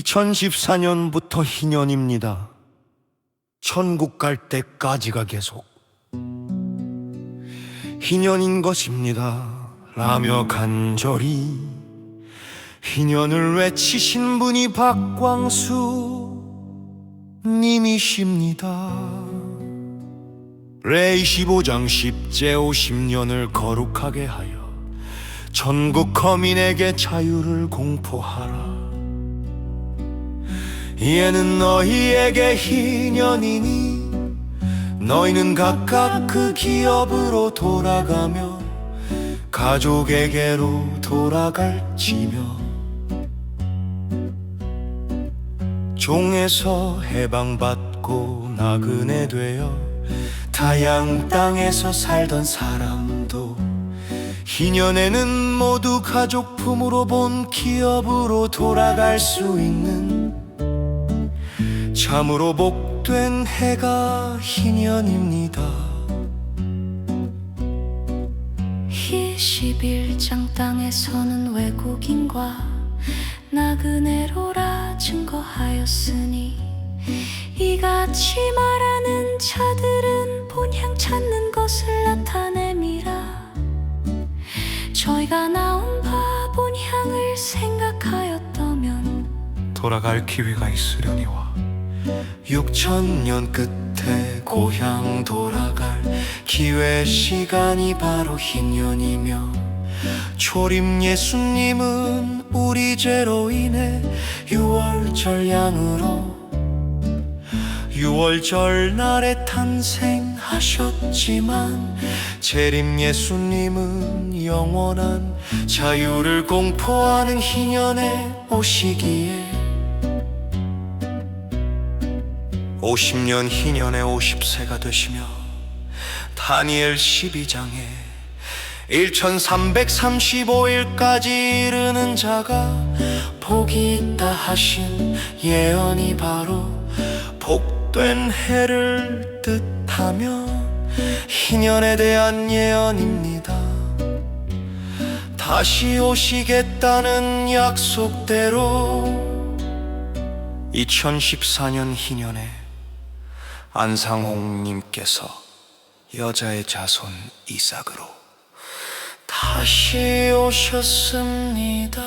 2014년부터 희년입니다. 천국 갈 때까지가 계속 희년인 것입니다. 라며 간절히 희년을 외치신 분이 박광수 님이십니다. 레이 15장 10제 50년을 거룩하게 하여 전국 거민에게 자유를 공포하라. 이에는 너희에게 희년이니 너희는 각각 그 기업으로 돌아가며 가족에게로 돌아갈지며 종에서 해방받고 나그네 되어 타양 땅에서 살던 사람도 희년에는 모두 가족품으로 본 기업으로 돌아갈 수 있는 참으로 복된 해가 희년입니다. 21장 땅에서는 외국인과 나그네로라 증거하였으니 이같이 말하는 자들은 본향 찾는 것을 나타냄이라 저희가 나온 바 본향을 생각하였다면 돌아갈 기회가 있으려니와 6천년 끝에 고향 돌아갈 기회 시간이 바로 희년이며 초림 예수님은 우리 죄로 인해 유월절 양으로 유월절 날에 탄생하셨지만 재림 예수님은 영원한 자유를 공포하는 희년에 오시기에 50년 희년에 50세가 되시며 다니엘 12장에 1335일까지 이르는 자가 복이 있다 하신 예언이 바로 복된 해를 뜻하며 희년에 대한 예언입니다. 다시 오시겠다는 약속대로 2014년 희년에 안상홍님께서 여자의 자손 이삭으로 다시 오셨습니다.